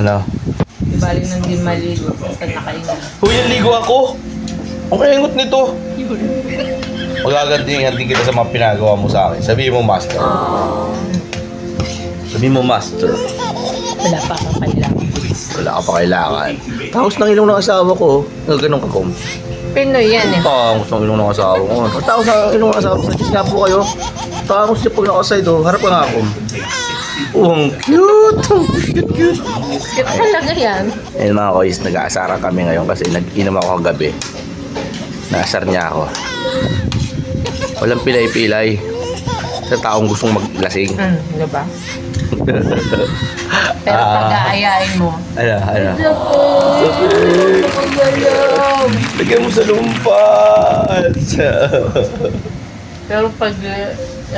Ano? Di bali nang di maligo. Basta nakainga. Huy, ligo ako! Ang kaingot nito! Magaganti-ganti kita sa mga pinagawa mo sa akin. Sabihin mo, master. Sabihin mo, master. Wala pa akong kailangan. Wala ka pa kailangan. Tapos nang ilong ng asawa ko, oh. ganun ka kom. Pinoy yan eh. Tapos nang ilong ng asawa ko. Tapos nang ilong ng asawa ko, sa nga po kayo. Tapos siya pag nakaside, oh, harap ka nga ako. Oh, ang cute! Ang cute, cute. Cute talaga yan. Ayun mga koys, nag-aasaran kami ngayon kasi nag-inom ako kagabi. Naasar niya ako. Walang pilay-pilay. Sa taong gustong maglasing. Hmm, di ba? Pero pag aayain mo, Ano, ano? Lagyan mo sa lumpas. Pero pag uh,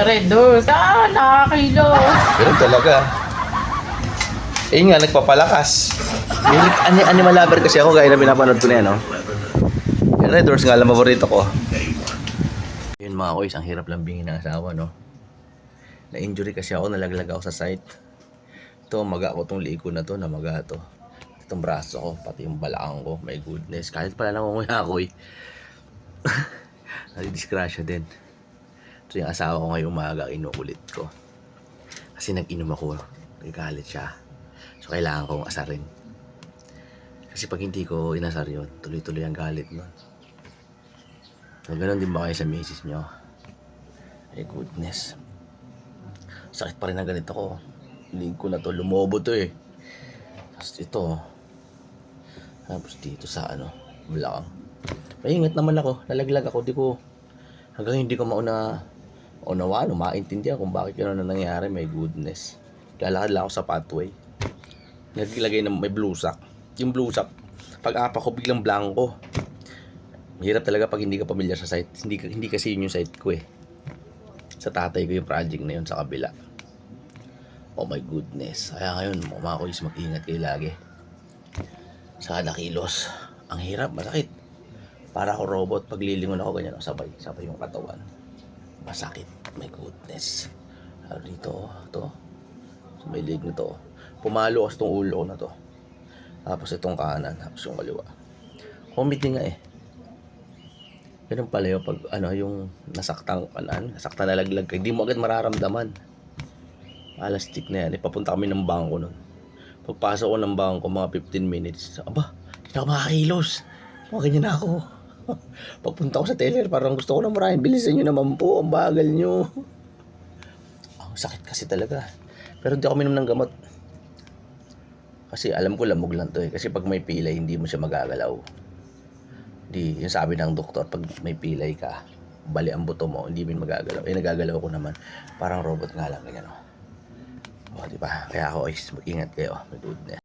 red doors, ah, nakakakilos. Pero talaga. Eh nga, nagpapalakas. Yung ani animal lover kasi ako, gaya na pinapanood ko na yan, no? Yung Red Doors nga lang paborito ko. Yun mga koys, ang hirap lambingin ng asawa, no? Na-injury kasi ako, nalaglag ako sa site. Ito, maga ko tong liiko na to, namaga to. Itong braso ko, pati yung balakang ko, my goodness. Kahit pala nangunguya ako, eh. Nadidisgrasya din. Ito yung asawa ko ngayong umaga, inuulit ko. Kasi nag-inom ako, nagagalit siya. So, kailangan kong asarin. Kasi pag hindi ko inasar yun, tuloy-tuloy ang galit nun. So, ganun din ba kayo sa misis nyo? Eh, goodness. Sakit pa rin ang ganito ko. Lig ko na to, lumobo to eh. Tapos ito, tapos dito sa ano, bulakang. Maingat naman ako, nalaglag ako, di ko, hanggang hindi ko mauna, maunawaan o maintindihan kung bakit yun na nangyari, my goodness. Lalakad lang ako sa pathway. Naglagay ng may blusak. Yung blusak, pag apa ko biglang blanco. Mahirap talaga pag hindi ka pamilyar sa site. Hindi, hindi kasi yun yung site ko eh. Sa tatay ko yung project na yun sa kabila. Oh my goodness. Kaya ngayon, mga kuys, mag-ingat kayo lagi. Sa kada kilos. Ang hirap, masakit. Para ako robot, pag lilingon ako ganyan, sabay, sabay yung katawan. Masakit. My goodness. Ah, dito, to. Sa may leg na to. Pumalo kasi tong ulo ko na to. Tapos itong kanan, tapos yung kaliwa. Comedy nga eh. Ganun pala yung pag ano yung nasaktang kanan, nasaktan na laglag ka, hindi mo agad mararamdaman. Alastik na yan. Ipapunta kami ng bangko nun. Pagpasok ko ng bangko, mga 15 minutes. Aba, hindi ako makakilos. Mga ganyan na ako. Pagpunta ko sa teller, parang gusto ko na marahin. Bilisan nyo naman po, ang bagal nyo. Ang sakit kasi talaga. Pero hindi ako minom ng gamot. Kasi alam ko lamog lang to eh. Kasi pag may pilay, hindi mo siya magagalaw. Di, yung sabi ng doktor, pag may pilay ka, bali ang buto mo, hindi mo magagalaw. Eh, nagagalaw ko naman. Parang robot nga lang, ganyan o. O, di ba? Kaya ako, is, mag-ingat kayo. May goodness.